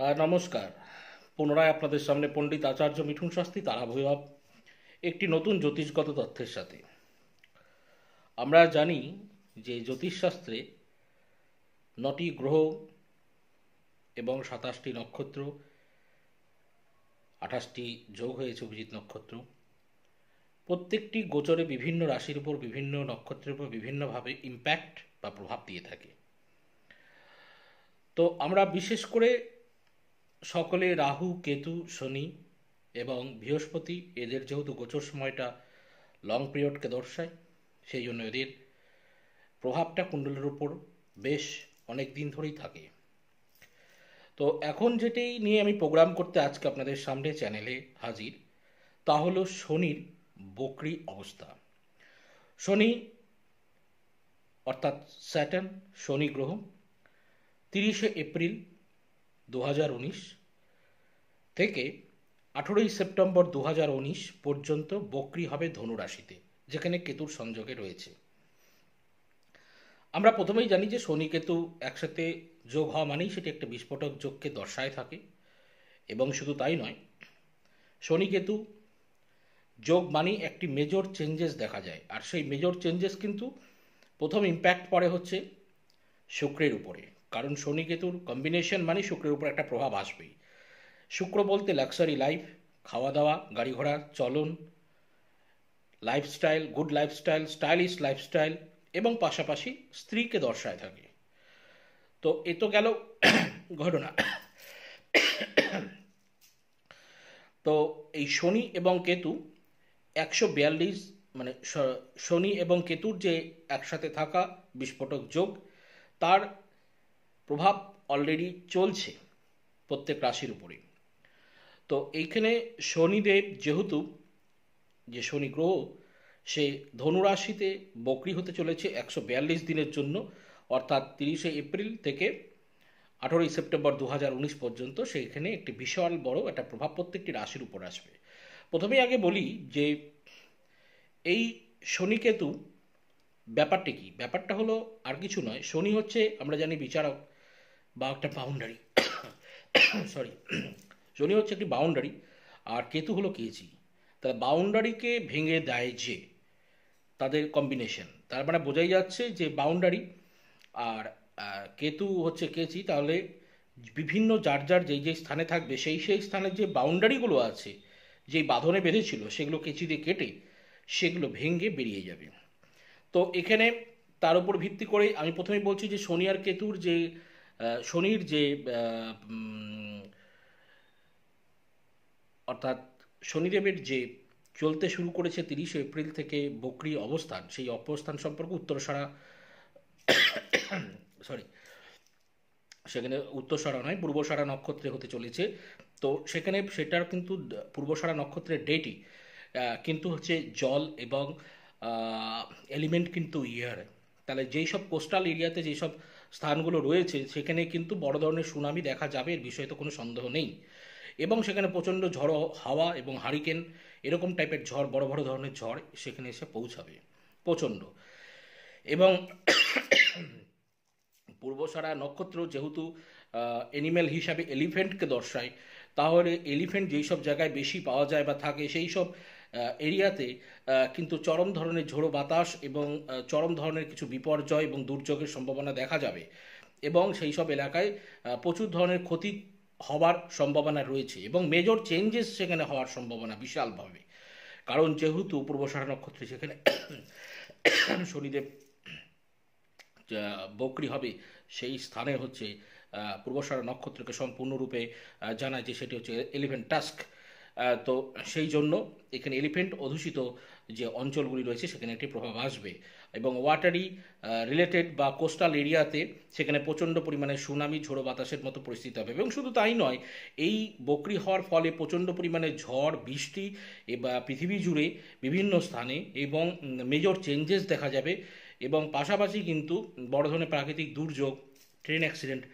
নমস্কার। পুনরায় আপনাদের সামনে পণ্ডিত আচার্য মিঠুন শাস্তি, তারা একটি নতুন জ্যোতিষগত তথ্যের সাথে। আমরা জানি যে জ্যোতিষশাস্ত্রে নটি গ্রহ এবং সাতাশটি নক্ষত্র, আঠাশটি যোগ হয়েছে অভিজিৎ নক্ষত্র। প্রত্যেকটি গোচরে বিভিন্ন রাশির উপর, বিভিন্ন নক্ষত্রের উপর বিভিন্নভাবে ইম্প্যাক্ট বা প্রভাব দিয়ে থাকে। তো আমরা বিশেষ করে সকলে রাহু, কেতু, শনি এবং বৃহস্পতি, এদের যেহেতু গোচর সময়টা লং পিরিয়ডকে দর্শায়, সেই জন্য এদের প্রভাবটা কুণ্ডলের উপর বেশ অনেক দিন ধরেই থাকে। তো এখন যেটি নিয়ে আমি প্রোগ্রাম করতে আজকে আপনাদের সামনে চ্যানেলে হাজির, তা হলো শনির বকরি অবস্থা। শনি অর্থাৎ স্যাটার্ন শনি গ্রহ, তিরিশে এপ্রিল দু হাজার উনিশ থেকে আঠেরোই সেপ্টেম্বর দু হাজার উনিশ পর্যন্ত বকরি হবে ধনু রাশিতে, যেখানে কেতুর সংযোগে রয়েছে। আমরা প্রথমেই জানি যে শনি কেতু একসাথে যোগ হওয়া মানেই সেটি একটা বিস্ফোটক যোগকে দর্শায় থাকে, এবং শুধু তাই নয়, শনি কেতু যোগ মানেই একটি মেজর চেঞ্জেস দেখা যায়, আর সেই মেজর চেঞ্জেস কিন্তু প্রথম ইম্প্যাক্ট পড়ে হচ্ছে শুক্রের উপরে। কারণ শনি কেতুর কম্বিনেশন মানে শুক্রের উপর একটা প্রভাব আসবেই। শুক্র বলতে লাক্সারি লাইফ খাওয়া দাওয়া গাড়ি ঘোড়া চলন lifestyle good lifestyle stylish lifestyle এবং পাশাপাশি স্ত্রীকে দর্শায় থাকে। তো এ তো গেল ঘটনা। তো এই শনি এবং কেতু একশো বিয়াল্লিশ মানে শনি এবং কেতুর যে একসাথে থাকা বিস্ফোটক যোগ, তার প্রভাব অলরেডি চলছে প্রত্যেক রাশির উপরে তো এইখানে শনিদেব যেহেতু, যে শনি গ্রহ, সে ধনুরাশিতে বকরি হতে চলেছে একশো বিয়াল্লিশ দিনের জন্য, অর্থাৎ তিরিশে এপ্রিল থেকে আঠেরোই সেপ্টেম্বর দু হাজার উনিশ পর্যন্ত সেইখানে একটি বিশাল বড় একটা প্রভাব প্রত্যেকটি রাশির উপর আসবে। প্রথমেই আগে বলি যে এই শনিকেতু ব্যাপারটা কি? ব্যাপারটা হলো আর কিছু নয়। শনি হচ্ছে আমরা জানি বিচারক বা একটা বাউন্ডারি সরি শনি হচ্ছে একটি বাউন্ডারি আর কেতু হলো কেজি। তাহলে বাউন্ডারিকে ভেঙে দেয় যে, তাদের কম্বিনেশন তার মানে বোঝাই যাচ্ছে যে বাউন্ডারি আর কেতু হচ্ছে কেচি তাহলে বিভিন্ন যার যার যেই যেই স্থানে থাকবে, সেই সেই স্থানের যে বাউন্ডারিগুলো আছে, যেই বাঁধনে বেঁধেছিল, সেগুলো কেচি দিয়ে কেটে সেগুলো ভেঙে বেরিয়ে যাবে। তো এখানে তার উপর ভিত্তি করে আমি প্রথমেই বলছি যে শনি আর কেতুর যে শনির যে অর্থাৎ শনিদেবের যে চলতে শুরু করেছে তিরিশে এপ্রিল থেকে বকরি অবস্থান, সেই অবস্থান সম্পর্কে উত্তরসারা সরি সেখানে উত্তরসারা নয়, পূর্বসারা নক্ষত্রে হতে চলেছে। তো সেখানে সেটার কিন্তু পূর্বসারা নক্ষত্রের ডেটই কিন্তু হচ্ছে জল এবং এলিমেন্ট কিন্তু ইয়ার তাহলে যেই সব কোস্টাল এরিয়াতে যেই সব স্থানগুলো রয়েছে, সেখানে কিন্তু বড় ধরনের সুনামি দেখা যাবে, এর বিষয়ে তো কোনো সন্দেহ নেই। এবং সেখানে প্রচণ্ড ঝড়ো হাওয়া এবং হারিকেন, এরকম টাইপের ঝড়, বড় বড় ধরনের ঝড় সেখানে এসে পৌঁছাবে, প্রচণ্ড। এবং পূর্বসারা নক্ষত্র যেহেতু অ্যানিম্যাল হিসাবে এলিফ্যান্টকে দর্শায়, তাহলে এলিফ্যান্ট যেই সব জায়গায় বেশি পাওয়া যায় বা থাকে সেই সব এরিয়াতে কিন্তু চরম ধরনের ঝোড়ো বাতাস এবং চরম ধরনের কিছু বিপর্যয় এবং দুর্যোগের সম্ভাবনা দেখা যাবে। এবং সেই সব এলাকায় প্রচুর ধরনের ক্ষতি হওয়ার সম্ভাবনা রয়েছে এবং মেজর চেঞ্জেস সেখানে হওয়ার সম্ভাবনা বিশালভাবে। কারণ যেহেতু পূর্বসারা নক্ষত্রে সেখানে শনিদেব বকরি হবে, সেই স্থানে হচ্ছে পূর্বসারা নক্ষত্রকে সম্পূর্ণরূপে জানায় যে সেটি হচ্ছে এলিফেন্ট টাস্ক তো সেই জন্য এখানে এলিফেন্ট অধ্যুষিত যে অঞ্চলগুলি রয়েছে, সেখানে একটি প্রভাব আসবে। এবং ওয়াটারি রিলেটেড বা কোস্টাল এরিয়াতে সেখানে প্রচণ্ড পরিমাণে সুনামি, ঝোড়ো বাতাসের মতো পরিস্থিতি হবে। এবং শুধু তাই নয়, এই বকরি হওয়ার ফলে প্রচণ্ড পরিমাণে ঝড়, বৃষ্টি বা পৃথিবী জুড়ে বিভিন্ন স্থানে এবং মেজর চেঞ্জেস দেখা যাবে। এবং পাশাপাশি কিন্তু বড় ধরনের প্রাকৃতিক দুর্যোগ ট্রেন অ্যাক্সিডেন্ট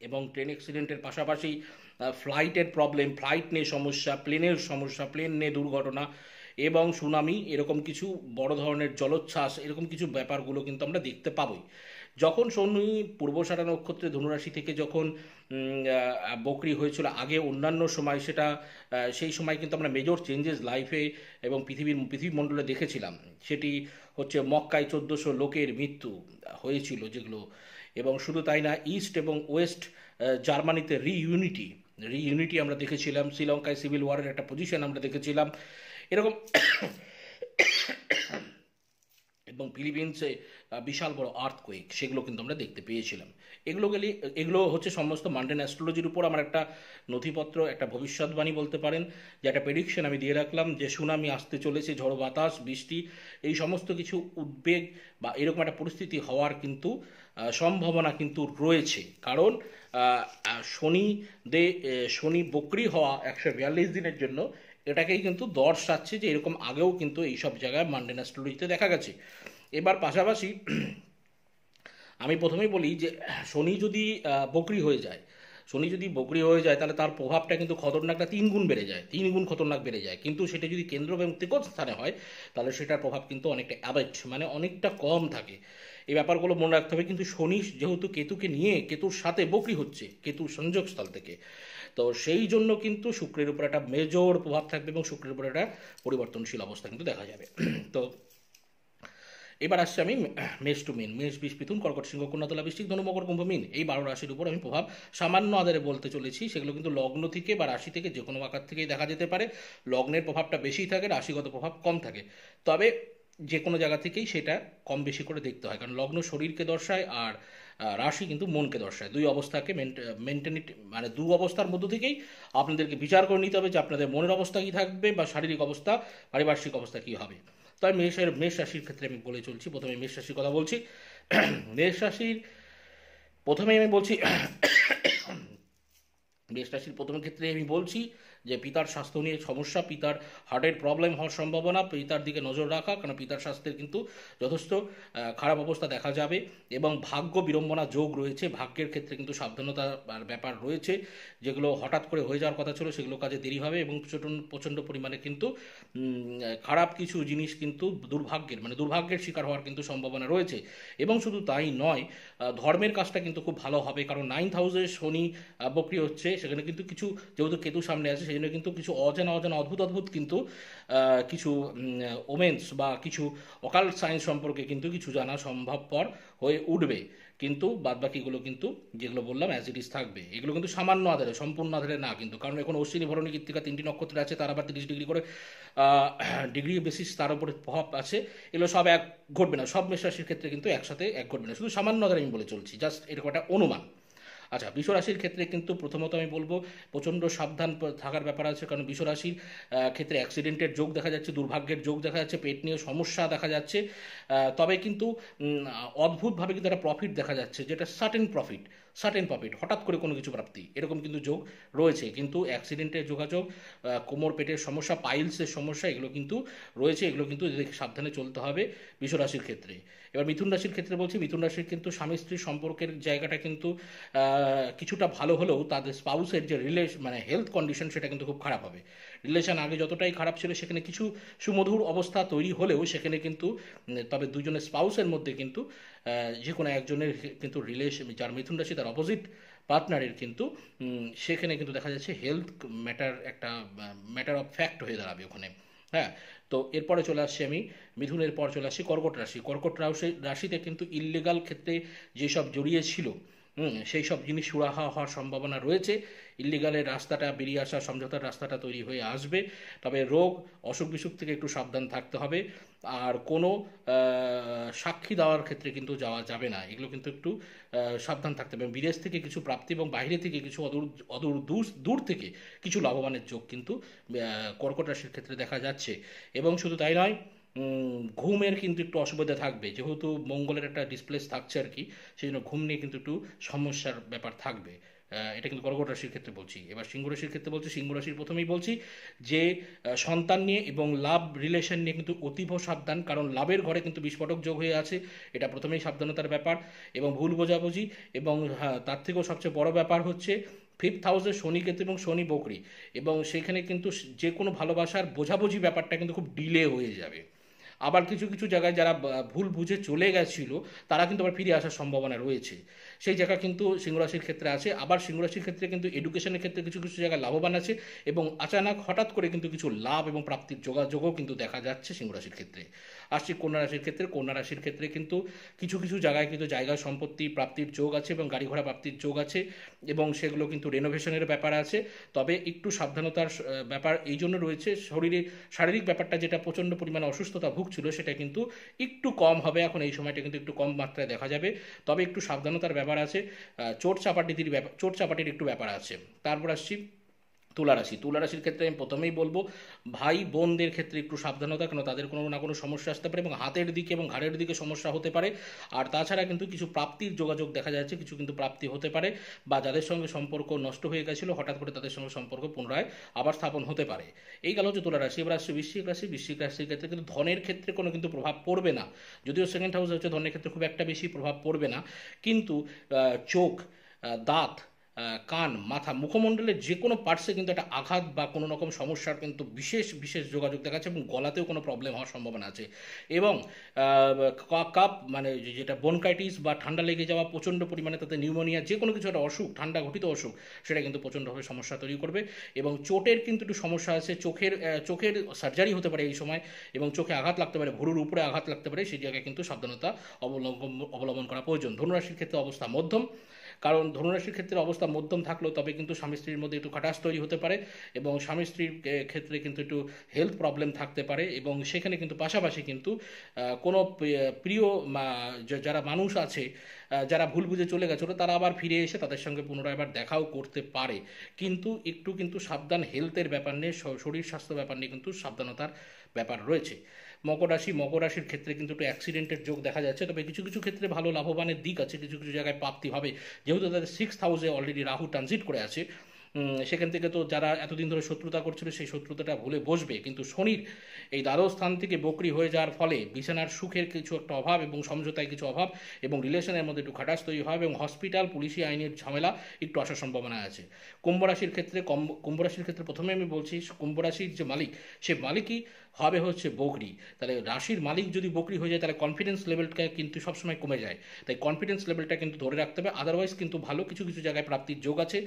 এবং ট্রেন অ্যাক্সিডেন্টের পাশাপাশি ফ্লাইটের প্রবলেম ফ্লাইট নিয়ে সমস্যা প্লেনের সমস্যা প্লেন নিয়ে দুর্ঘটনা এবং সুনামি এরকম কিছু বড় ধরনের জলোচ্ছ্বাস, এরকম কিছু ব্যাপারগুলো কিন্তু আমরা দেখতে পাবোই। যখন শনি পূর্বসারা নক্ষত্রে ধনুরাশি থেকে যখন বকরি হয়েছিল, আগে অন্যান্য সময় সেটা সেই সময় কিন্তু আমরা মেজর চেঞ্জেস লাইফে এবং পৃথিবীর পৃথিবী মণ্ডলে দেখেছিলাম। সেটি হচ্ছে মক্কায় চোদ্দোশো লোকের মৃত্যু হয়েছিল যেগুলো এবং শুধু তাই না ইস্ট এবং ওয়েস্ট জার্মানিতে রিইউনিটি রিইউনিটি আমরা দেখেছিলাম শ্রীলঙ্কায় সিভিল ওয়ারের একটা পজিশন আমরা দেখেছিলাম। এরকম এবং ফিলিপিন্সে বিশাল বড় আর্থকোয়েক সেগুলো কিন্তু আমরা দেখতে পেয়েছিলাম। এগুলো গেলে, এগুলো হচ্ছে সমস্ত মান্ডেন অ্যাস্ট্রোলজির উপর আমার একটা নথিপত্র, একটা ভবিষ্যৎবাণী বলতে পারেন, যে একটা প্রেডিকশন আমি দিয়ে রাখলাম যে সুনামি আসতে চলেছে, ঝড় বাতাস, বৃষ্টি, এই সমস্ত কিছু উদ্বেগ বা এরকম একটা পরিস্থিতি হওয়ার কিন্তু সম্ভাবনা কিন্তু রয়েছে। কারণ শনি দে শনি বকরি হওয়া একশো বিয়াল্লিশ দিনের জন্য এটাকেই কিন্তু দর্শাচ্ছে যে এরকম আগেও কিন্তু এইসব জায়গায় মান্ডেন অ্যাস্ট্রোলজিতে দেখা গেছে। এবার পাশাপাশি আমি প্রথমেই বলি যে শনি যদি বকরি হয়ে যায়, শনি যদি বকরি হয়ে যায়, তাহলে তার প্রভাবটা কিন্তু খতরনাকটা তিন গুণ বেড়ে যায়, তিন গুণ খতরনাক বেড়ে যায়। কিন্তু সেটা যদি কেন্দ্র এবং তিকট স্থানে হয়, তাহলে সেটার প্রভাব কিন্তু অনেকটা অ্যাবেট মানে অনেকটা কম থাকে। এই ব্যাপারগুলো মনে রাখতে হবে, কিন্তু শনি যেহেতু কেতুকে নিয়ে, কেতুর সাথে বকরি হচ্ছে, কেতুর সংযোগস্থল থেকে তো সেই জন্য কিন্তু শুক্রের উপর একটা মেজর প্রভাব থাকবে এবং শুক্রের উপর একটা পরিবর্তনশীল অবস্থা কিন্তু দেখা যাবে। তো এবার আসছে আমি মেষ টু মিন। মেষ, বিষ, পিথুন, কর্কট সিংহ কন্যা তুলা বৃষ্টিক ধনু, মকর, কুম্ভ, মিন। এই বারো রাশির উপর আমি প্রভাব সামান্য আদারে বলতে চলেছি। সেগুলো কিন্তু লগ্ন থেকে বা রাশি থেকে যে কোনো আকার থেকেই দেখা যেতে পারে। লগ্নের প্রভাবটা বেশি থাকে, রাশিগত প্রভাব কম থাকে। তবে যে কোনো জায়গা থেকেই সেটা কম বেশি করে দেখতে হয়। কারণ লগ্ন শরীরকে দর্শায় আর রাশি কিন্তু মনকে দর্শায়। দুই অবস্থাকে মেনটেনিটি মানে দু অবস্থার মধ্য থেকেই আপনাদেরকে বিচার করে নিতে হবে যে আপনাদের মনের অবস্থা কী থাকবে বা শারীরিক অবস্থা, পারিপার্শ্বিক অবস্থা কী হবে। তাই মেষ মেষ রাশির ক্ষেত্রে আমি বলে চলছি। প্রথমে মেষ রাশির কথা বলছি। মেষ রাশির প্রথমে আমি বলছি মেষ রাশির প্রথম ক্ষেত্রে আমি বলছি যে পিতার স্বাস্থ্য নিয়ে সমস্যা, পিতার হার্টের প্রবলেম হওয়ার সম্ভাবনা, পিতার দিকে নজর রাখা কারণ পিতার স্বাস্থ্যের কিন্তু যথেষ্ট খারাপ অবস্থা দেখা যাবে এবং ভাগ্য বিড়ম্বনা যোগ রয়েছে। ভাগ্যের ক্ষেত্রে কিন্তু সাবধানতার ব্যাপার রয়েছে, যেগুলো হঠাৎ করে হয়ে যাওয়ার কথা ছিল সেগুলো কাজে দেরি হবে এবং প্রচণ্ড পরিমাণে কিন্তু খারাপ কিছু জিনিস কিন্তু দুর্ভাগ্যের মানে দুর্ভাগ্যের শিকার হওয়ার কিন্তু সম্ভাবনা রয়েছে। এবং শুধু তাই নয় ধর্মের কাজটা কিন্তু খুব ভালো হবে, কারণ নাইন্থ হাউসে শনি বক্রি হচ্ছে, সেখানে কিন্তু কিছু, যেহেতু কেতু সামনে আছে সেই জন্য কিন্তু কিছু অজানা অজানা অদ্ভুত অদ্ভুত কিন্তু কিছু ওমেন্স বা কিছু অকাল সায়েন্স সম্পর্কে কিন্তু কিছু জানা সম্ভবপর হয়ে উঠবে। কিন্তু বাদবাকিগুলো কিন্তু, যেগুলো বললাম অ্যাজ ইট ইজ থাকবে। এগুলো কিন্তু সামান্য আধারে, সম্পূর্ণ আধারে না কিন্তু। কারণ এখন অশ্বিনী ভরণী কৃত্তিকা তিনটি নক্ষত্র আছে, তার আবার তিরিশ ডিগ্রি করে ডিগ্রি বেসিস তার উপরে প্রভাব আছে। এগুলো সব এক, ঘটবে না। সব মেষ রাশির ক্ষেত্রে কিন্তু একসাথে এক ঘটবে না। শুধু সামান্য আধারে আমি বলে চলছি জাস্ট এরকম একটা অনুমান। আচ্ছা বিশ্বরাশির ক্ষেত্রে কিন্তু প্রথমত আমি বলব, প্রচণ্ড সাবধান থাকার ব্যাপার আছে, কারণ বিশ্বরাশির ক্ষেত্রে অ্যাক্সিডেন্টের যোগ দেখা যাচ্ছে, দুর্ভাগ্যের যোগ দেখা যাচ্ছে, পেট নিয়ে সমস্যা দেখা যাচ্ছে তবে কিন্তু অদ্ভুতভাবে কিন্তু একটা প্রফিট দেখা যাচ্ছে, যেটা সার্টেন প্রফিট সার্টেন প্রফিট হঠাৎ করে কোনো কিছু প্রাপ্তি, এরকম কিন্তু যোগ রয়েছে। কিন্তু অ্যাক্সিডেন্টের যোগাযোগ কোমর পেটের সমস্যা পাইলসের সমস্যা, এগুলো কিন্তু রয়েছে, এগুলো কিন্তু সাবধানে চলতে হবে বিশ্বরাশির ক্ষেত্রে। এবার মিথুন রাশির ক্ষেত্রে বলছি, মিথুন রাশির কিন্তু স্বামী স্ত্রীর সম্পর্কের জায়গাটা কিন্তু কিছুটা ভালো হলেও তাদের স্পাউসের যে রিলেশ মানে হেলথ কন্ডিশন সেটা কিন্তু খুব খারাপ হবে। রিলেশন আগে যতটাই খারাপ ছিল সেখানে কিছু সুমধুর অবস্থা তৈরি হলেও সেখানে কিন্তু, তবে দুজনের স্পাউসের মধ্যে কিন্তু যে কোনো একজনের কিন্তু রিলেশন যার মিথুন রাশি তার অপোজিট পার্টনারের কিন্তু সেখানে কিন্তু দেখা যাচ্ছে হেলথ ম্যাটার একটা ম্যাটার অফ ফ্যাক্ট হয়ে দাঁড়াবে ওখানে। হ্যাঁ তো এরপরে চলে আসছি আমি, মিথুনের পর চলে আসছি কর্কট রাশি। কর্কট রাশি, রাশিতে কিন্তু ইললিগাল ক্ষেত্রে যেসব জড়িয়ে ছিল সেই সব জিনিস সুরাহা হওয়ার সম্ভাবনা রয়েছে। ইলিগালের রাস্তাটা, বেরিয়ে আসা সমঝোতার রাস্তাটা তৈরি হয়ে আসবে। তবে রোগ, অসুখ বিসুখ থেকে একটু সাবধান থাকতে হবে। আর কোনো সাক্ষী দেওয়ার ক্ষেত্রে কিন্তু যাওয়া যাবে না। এগুলো কিন্তু একটু সাবধান থাকতে হবে। বিদেশ থেকে কিছু প্রাপ্তি এবং বাইরে থেকে কিছু অদূর অদূর দূর দূর থেকে কিছু লাভবানের যোগ কিন্তু কর্কট রাশির ক্ষেত্রে দেখা যাচ্ছে। এবং শুধু তাই নয় ঘুমের কিন্তু একটু অসুবিধা থাকবে। যেহেতু মঙ্গলের একটা ডিসপ্লেস থাকছে আর কি সেই জন্য ঘুম নিয়ে কিন্তু একটু সমস্যার ব্যাপার থাকবে। এটা কিন্তু কর্কট রাশির ক্ষেত্রে বলছি। এবার সিংহ রাশির ক্ষেত্রে বলছি সিংহ রাশির প্রথমেই বলছি যে সন্তান নিয়ে এবং লাভ রিলেশন নিয়ে কিন্তু অতীব সাবধান কারণ লাভের ঘরে কিন্তু বিস্ফোরক যোগ হয়ে আছে। এটা প্রথমেই সাবধানতার ব্যাপার এবং ভুল বোঝাবুঝি এবং হ্যাঁ, তার থেকেও সবচেয়ে বড় ব্যাপার হচ্ছে ফিফথ হাউসে শনি কেতু এবং শনি বকরি। এবং সেখানে কিন্তু যে কোনো ভালোবাসার বোঝাবুঝি ব্যাপারটা কিন্তু খুব ডিলে হয়ে যাবে। আবার কিছু কিছু জায়গায় যারা ভুল বুঝে চলে গেছিল, তারা কিন্তু আবার ফিরে আসার সম্ভাবনা রয়েছে। সেই জায়গা কিন্তু সিংহরাশির ক্ষেত্রে আছে। আবার সিংহরাশির ক্ষেত্রে কিন্তু এডুকেশনের ক্ষেত্রে কিছু কিছু জায়গায় লাভবান আছে এবং আচানক হঠাৎ করে কিন্তু কিছু লাভ এবং প্রাপ্তির যোগাযোগও কিন্তু দেখা যাচ্ছে সিংহরাশির ক্ষেত্রে। আসছি কন্যা রাশির ক্ষেত্রে। কন্যা রাশির ক্ষেত্রে কিন্তু কিছু কিছু জায়গায় কিন্তু জায়গা সম্পত্তি প্রাপ্তির যোগ আছে এবং গাড়ি ঘোড়া প্রাপ্তির যোগ আছে এবং সেগুলো কিন্তু রেনোভেশনের ব্যাপার আছে। তবে একটু সাবধানতার ব্যাপার এই জন্য রয়েছে। শরীরে শারীরিক ব্যাপারটা যেটা প্রচণ্ড পরিমাণে অসুস্থতা ভুগছিল সেটা কিন্তু একটু কম হবে। এখন এই সময়টা কিন্তু একটু কম মাত্রায় দেখা যাবে। তবে একটু সাবধানতার ব্যাপার আছে। চোট চাপাটির ব্যাপার চোট চাপাটির একটু ব্যাপার আছে। তারপর আসছি তুলারাশি। তুলারাশির ক্ষেত্রে আমি প্রথমেই বলব, ভাই বোনদের ক্ষেত্রে একটু সাবধানতা কেন তাদের কোনো না কোনো সমস্যা আসতে পারে এবং হাতের দিকে এবং ঘাড়ের দিকে সমস্যা হতে পারে। আর তাছাড়া কিন্তু কিছু প্রাপ্তির যোগাযোগ দেখা যাচ্ছে, কিছু কিন্তু প্রাপ্তি হতে পারে বা যাদের সঙ্গে সম্পর্ক নষ্ট হয়ে গেছিল, হঠাৎ করে তাদের সঙ্গে সম্পর্ক পুনরায় আবার স্থাপন হতে পারে। এই গেল হচ্ছে তুলারাশি। এবার আসছে বৃশ্চিক রাশি। বৃশ্চিক রাশির ক্ষেত্রে কিন্তু ধনের ক্ষেত্রে কোনো কিন্তু প্রভাব পড়বে না। যদিও সেকেন্ড হাউস হচ্ছে ধনের ক্ষেত্রে খুব একটা বেশি প্রভাব পড়বে না। কিন্তু চোখ দাঁত কান, মাথা, মুখমণ্ডলের যে কোনো পার্টসে কিন্তু একটা আঘাত বা কোনো রকম সমস্যার কিন্তু বিশেষ বিশেষ যোগাযোগ দেখা যাচ্ছে এবং গলাতেও কোনো প্রবলেম হওয়ার সম্ভাবনা আছে। এবং কাপ মানে যেটা বনকাইটিস বা ঠান্ডা লেগে যাওয়া প্রচণ্ড পরিমাণে তাতে নিউমোনিয়া যে কোনো কিছু একটা অসুখ, ঠান্ডা ঘটিত অসুখ, সেটা কিন্তু প্রচণ্ডভাবে সমস্যা তৈরি করবে। এবং চোটের কিন্তু একটু সমস্যা আছে, চোখের চোখের সার্জারি হতে পারে এই সময় এবং চোখে আঘাত লাগতে পারে, ভুরুর উপরে আঘাত লাগতে পারে, সেই জায়গায় কিন্তু সাবধানতা অবলম্বন অবলম্বন করা প্রয়োজন। ধনুরাশির ক্ষেত্রে অবস্থা মধ্যম। কারণ ধনুরাশির ক্ষেত্রে অবস্থা মধ্যম থাকলেও তবে কিন্তু স্বামী স্ত্রীর মধ্যে একটু খাটাস তৈরি হতে পারে এবং স্বামী স্ত্রীর ক্ষেত্রে কিন্তু একটু হেলথ প্রবলেম থাকতে পারে এবং সেখানে কিন্তু পাশাপাশি কিন্তু কোনো প্রিয় যারা মানুষ আছে যারা ভুল বুঝে চলে গেছিল, তারা আবার ফিরে এসে তাদের সঙ্গে পুনরায় আবার দেখাও করতে পারে। কিন্তু একটু কিন্তু সাবধান হেলথের ব্যাপার নিয়ে শরীর স্বাস্থ্য ব্যাপার নিয়ে কিন্তু সাবধানতার ব্যাপার রয়েছে। মকর রাশি, মকর রাশির ক্ষেত্রে কিন্তু একটু অ্যাক্সিডেন্টের যোগ দেখা যাচ্ছে, তবে কিছু কিছু ক্ষেত্রে ভালো লাভবানের দিক আছে, কিছু কিছু জায়গায় প্রাপ্তি হবে। যেহেতু তাদের সিক্স হাউসে অলরেডি রাহু ট্রানজিট করে আছে সেখান থেকে তো যারা এতদিন ধরে শত্রুতা করছিল, সেই শত্রুতাটা ভুলে বসবে। কিন্তু শনির এই দ্বাদশ স্থান থেকে বকরি হয়ে যাওয়ার ফলে বিছানার সুখের কিছু একটা অভাব এবং সমঝোতায় কিছু অভাব এবং রিলেশনের মধ্যে একটু খাটাস তৈরি হবে এবং হসপিটাল, পুলিশি আইনের ঝামেলা একটু আসার সম্ভাবনা আছে। কুম্ভ রাশির ক্ষেত্রে কুম্ভ রাশির ক্ষেত্রে প্রথমে আমি বলছি, কুম্ভ রাশির যে মালিক, সে মালিকই হবে হচ্ছে বকরি। তাহলে রাশির মালিক যদি বকরি হয়ে যায়, তাহলে কনফিডেন্স লেভেলটা কিন্তু সবসময় কমে যায়। তাই কনফিডেন্স লেভেলটা কিন্তু ধরে রাখতে হবে। আদারওয়াইজ কিন্তু ভালো কিছু কিছু জায়গায় প্রাপ্তির যোগ আছে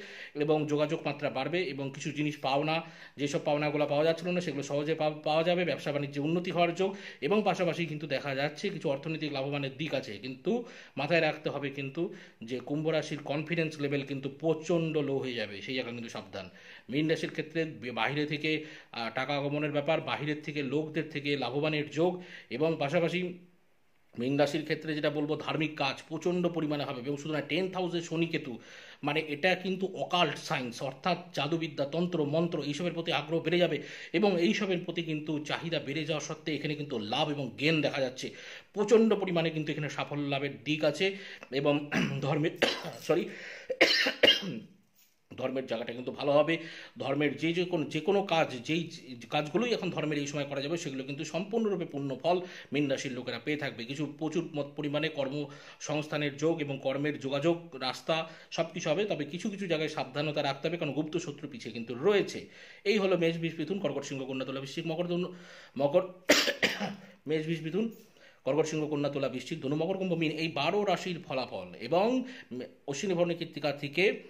এবং যোগাযোগ মাত্রা বাড়বে এবং কিছু জিনিস পাওনা, যেসব পাওনাগুলো পাওয়া যাচ্ছিল না, সেগুলো সহজে পাওয়া যাবে, ব্যবসা বাণিজ্যে উন্নতি হওয়ার যোগ এবং পাশাপাশি কিন্তু দেখা যাচ্ছে কিছু অর্থনৈতিক লাভবানের দিক আছে। কিন্তু মাথায় রাখতে হবে কিন্তু যে কুম্ভ রাশির কনফিডেন্স লেভেল কিন্তু প্রচণ্ড লো হয়ে যাবে, সেই জায়গা কিন্তু সাবধান। মীন রাশির ক্ষেত্রে বাইরে থেকে টাকা আগমনের ব্যাপার বাহিরের থেকে লোকদের থেকে লাভবানের যোগ এবং পাশাপাশি মীন রাশির ক্ষেত্রে যেটা বলব ধার্মিক কাজ, প্রচণ্ড পরিমাণে হবে। এবং শুধু না টেন্থ হাউসে শনি কেতু মানে এটা কিন্তু অকাল্ট সায়েন্স অর্থাৎ জাদুবিদ্যা, তন্ত্র, মন্ত্র, এইসবের প্রতি আগ্রহ বেড়ে যাবে এবং এইসবের প্রতি কিন্তু চাহিদা বেড়ে যাওয়া সত্ত্বে এখানে কিন্তু লাভ এবং গেন দেখা যাচ্ছে। প্রচণ্ড পরিমাণে কিন্তু এখানে সাফল্য লাভের দিক আছে এবং ধর্মের সরি ধর্মের জায়গাটা কিন্তু ভালো হবে। ধর্মের যে যে কোনো যে কোনো কাজ, যেই কাজগুলোই এখন ধর্মের এই সময় করা যাবে, সেগুলো কিন্তু সম্পূর্ণরূপে পূর্ণ ফল। মীন রাশির লোকেরা পেয়ে থাকবে। কিছু প্রচুর পরিমাণে কর্মসংস্থানের যোগ এবং কর্মের যোগাযোগ, রাস্তা সব কিছু হবে। তবে কিছু কিছু জায়গায় সাবধানতা রাখতে হবে, কারণ গুপ্ত শত্রু পিছিয়ে কিন্তু রয়েছে। এই হলো মেষ, বিষ পিথুন কর্কট সিংহ, কন্যা, তোলা, বৃশ্চিক, মকর মকর মেষ, বিষ পিথুন কর্কট সিংহ, কন্যা, তোলা, বৃশ্চিক, ধনু, মকর, কুম্ভ, মিন এই বারো রাশির ফলাফল। এবং অশ্বিনী ভরণী কৃত্তিকা থেকে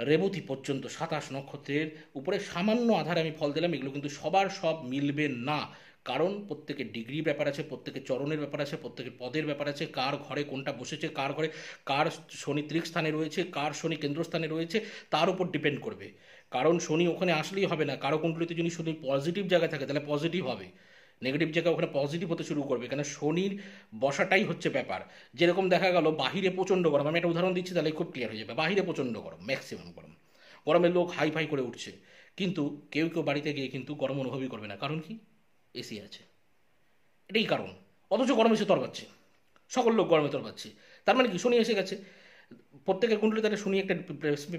রেবতী পর্যন্ত সাতাশ নক্ষত্রের উপরে সামান্য আধারে আমি ফল দিলাম, এগুলো কিন্তু সবার সব মিলবে না। কারণ প্রত্যেকের ডিগ্রি ব্যাপার আছে, প্রত্যেকের চরণের ব্যাপার আছে, প্রত্যেকের পদের ব্যাপার আছে, কার ঘরে কোনটা বসেছে, কার ঘরে, কার শনি ত্রিক স্থানে রয়েছে, কার শনি কেন্দ্রস্থানে রয়েছে, তার উপর ডিপেন্ড করবে। কারণ শনি ওখানে আসলেই হবে না, কারও কুণ্ডলিতে যদি শনি পজিটিভ জায়গায় থাকে, তাহলে পজিটিভ হবে। নেগেটিভ জায়গা ওখানে পজিটিভ হতে শুরু করবে। কেন শনির বসাটাই হচ্ছে ব্যাপার। যেরকম দেখা গেল, বাহিরে প্রচণ্ড গরম। আমি একটা উদাহরণ দিচ্ছি, তাহলে খুব ক্লিয়ার হয়ে যাবে। বাহিরে প্রচণ্ড গরম ম্যাক্সিমাম গরম। গরমের লোক হাই ফাই করে উঠছে। কিন্তু কেউ কেউ বাড়িতে গিয়ে কিন্তু গরম অনুভবই করবে না। কারণ কি? এসি আছে। এটাই কারণ। অথচ গরম এসে তরবাচ্ছে। সকল লোক গরমে তরবাচ্ছে। তার মানে কি? শনি এসে গেছে। প্রত্যেকের কুণ্ডলী তারা শুনি একটা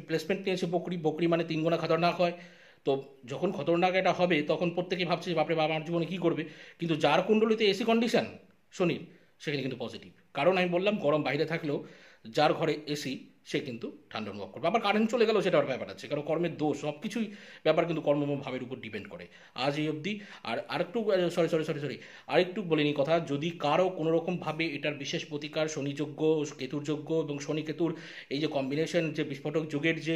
প্লেসমেন্ট নিয়েছে। বকরি বকরি মানে তিন গোনা খতরনাক হয়। তো যখন খতরনাক এটা হবে, তখন প্রত্যেকেই ভাবছে বাপরে বাবা আমার জীবনে কী করবে? কিন্তু যার কুণ্ডলিতে এসি কন্ডিশন শনির সেখানে কিন্তু পজিটিভ কারণ আমি বললাম, গরম বাইরে থাকলেও যার ঘরে এসি সে কিন্তু ঠান্ডা অনুভব করবে। আবার কারেন্ট চলে গেলেও সেটা আর ব্যাপার আছে, কারণ কর্মের দোষ সব কিছুই ব্যাপার কিন্তু কর্ম এবং ভাবের উপর ডিপেন্ড করে। আজ এই অবধি আর আরেকটু সরি সরি সরি সরি আরেকটু বলিনি কথা, যদি কারও কোনো রকমভাবে এটার বিশেষ প্রতিকার শনিযোগ্য কেতুর যোগ্য এবং শনি কেতুর এই যে কম্বিনেশন যে বিস্ফোটক যুগের যে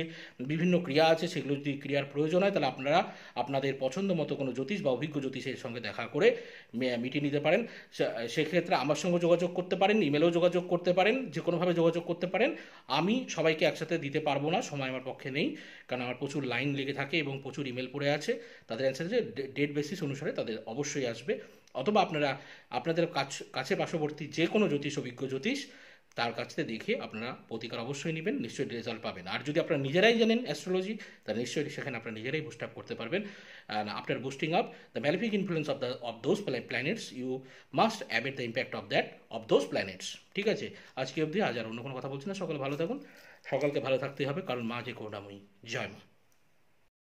বিভিন্ন ক্রিয়া আছে, সেগুলো যদি ক্রিয়ার প্রয়োজন হয়, তাহলে আপনারা আপনাদের পছন্দ মতো কোনো জ্যোতিষ বা অভিজ্ঞ জ্যোতিষের সঙ্গে দেখা করে মিটিয়ে নিতে পারেন। সেক্ষেত্রে আমার সঙ্গে যোগাযোগ করতে পারেন ইমেলেও যোগাযোগ করতে পারেন যে কোনোভাবে যোগাযোগ করতে পারেন। আমি সবাইকে একসাথে দিতে পারব না, সময় আমার পক্ষে নেই। কারণ আমার প্রচুর লাইন লেগে থাকে এবং প্রচুর ইমেল পড়ে আছে। তাদের অ্যান্সার যে ডেট বেসিস অনুসারে তাদের অবশ্যই আসবে। অথবা আপনারা, আপনাদের কাছ, কাছে পার্শ্ববর্তী যে কোনো জ্যোতিষ অভিজ্ঞ জ্যোতিষ তার কাছ থেকে দেখে আপনারা প্রতিকার অবশ্যই নেবেন, নিশ্চয়ই রেজাল্ট পাবেন। আর যদি আপনারা নিজেরাই জানেন অ্যাস্ট্রোলজি তাহলে নিশ্চয়ই সেখানে আপনারা নিজেরাই বুস্ট আপ করতে পারবেন। And boosting up the the influence influence of the, of those pla- planets, you must abate of that, of those planets. ঠিক আছে? আজকে অবধি, আজ আর অন্য কোনো কথা বলছি না। সকালে ভালো থাকুন। সকালকে ভালো থাকতে হবে, কারণ মা যে করুণাময়ী। জয় মা।